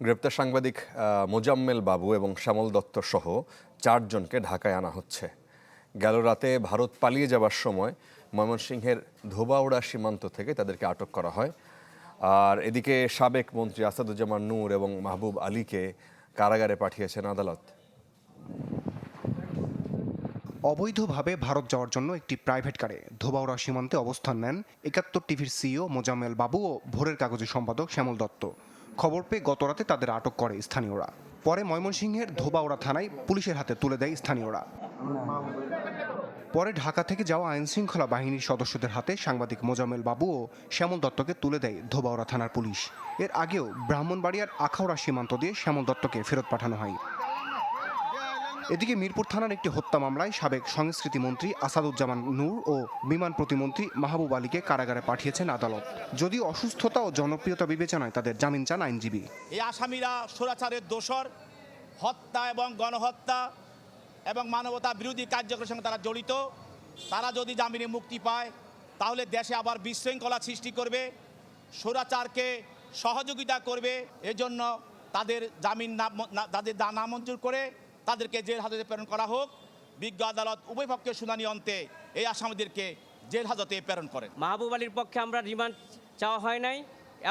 গ্রেপ্তার সাংবাদিক মোজাম্মেল বাবু এবং শ্যামল দত্ত সহ চারজনকে ঢাকায় আনা হচ্ছে। গেল রাতে ভারত পালিয়ে যাবার সময় ময়মনসিংহের ধোবাউড়া সীমান্ত থেকে তাদেরকে আটক করা হয়। আর এদিকে সাবেক মন্ত্রী আসাদুজ্জামান নূর এবং মাহবুব আলীকে কারাগারে পাঠিয়েছেন আদালত। অবৈধভাবে ভারত যাওয়ার জন্য একটি প্রাইভেট কারে ধোবাউড়া সীমান্তে অবস্থান নেন একাত্তর টিভির সিইও মোজাম্মেল বাবু ও ভোরের কাগজের সম্পাদক শ্যামল দত্ত। খবর পেয়ে গতরাতে তাদের আটক করে স্থানীয়রা। পরে ময়মনসিংহের ধোবাউড়া থানায় পুলিশের হাতে তুলে দেয় স্থানীয়রা। পরে ঢাকা থেকে যাওয়া আইনশৃঙ্খলা বাহিনীর সদস্যদের হাতে সাংবাদিক মোজামেল বাবু ও শ্যামল দত্তকে তুলে দেয় ধোবাউড়া থানার পুলিশ। এর আগেও ব্রাহ্মণবাড়িয়ার আখাউড়া সীমান্ত দিয়ে শ্যামল দত্তকে ফেরত পাঠানো হয়। এদিকে মিরপুর থানার একটি হত্যা মামলায় সাবেক সংস্কৃতি মন্ত্রী আসাদুজ্জামান নূর ও বিমান প্রতিমন্ত্রী মাহবুব আলীকে কারাগারে পাঠিয়েছেন আদালত। যদি অসুস্থতা ও জনপ্রিয়তা বিবেচনায় তাদের জামিন চান আইনজীবী। এই আসামিরা স্বৈরাচারের দোষর, হত্যা এবং গণহত্যা এবং মানবতা বিরোধী কার্যক্রমের সঙ্গে তারা জড়িত। তারা যদি জামিনে মুক্তি পায়, তাহলে দেশে আবার বিশৃঙ্খলা সৃষ্টি করবে, স্বৈরাচারকে সহযোগিতা করবে। এজন্য তাদের জামিন না- তাদের নামঞ্জুর করে তাদেরকে জেল হাজতে প্রেরণ করা হোক। বিজ্ঞ আদালত উভয় পক্ষের শুনানি অন্তে এই আসামিদেরকে জেল হাজতে প্রেরণ করেন। মাহবুব আলীর পক্ষে আমরা রিমান্ড চাওয়া হয় নাই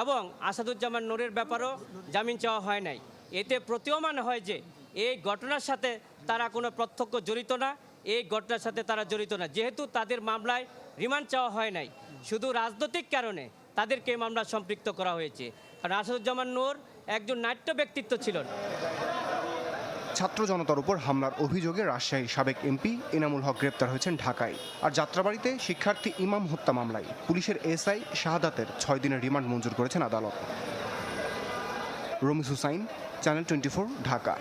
এবং আসাদুজ্জামান নূরের ব্যাপারও জামিন চাওয়া হয় নাই। এতে প্রতীয়মান হয় যে এই ঘটনার সাথে তারা কোনো প্রত্যক্ষ জড়িত না, এই ঘটনার সাথে তারা জড়িত না। যেহেতু তাদের মামলায় রিমান্ড চাওয়া হয় নাই, শুধু রাজনৈতিক কারণে তাদেরকে মামলা সম্পৃক্ত করা হয়েছে। কারণ আসাদুজ্জামান নূর একজন নাট্য ব্যক্তিত্ব ছিলেন। ছাত্র জনতার উপর হামলার অভিযোগে রাজশাহীর সাবেক এমপি এনামুল হক গ্রেপ্তার হয়েছেন ঢাকায়। আর যাত্রাবাড়িতে শিক্ষার্থী ইমাম হত্যা মামলায় পুলিশের এসআই শাহাদাতের ছয় দিনের রিমান্ড মঞ্জুর করেছেন আদালত। Ramis Hussain, channel twenty Dhaka.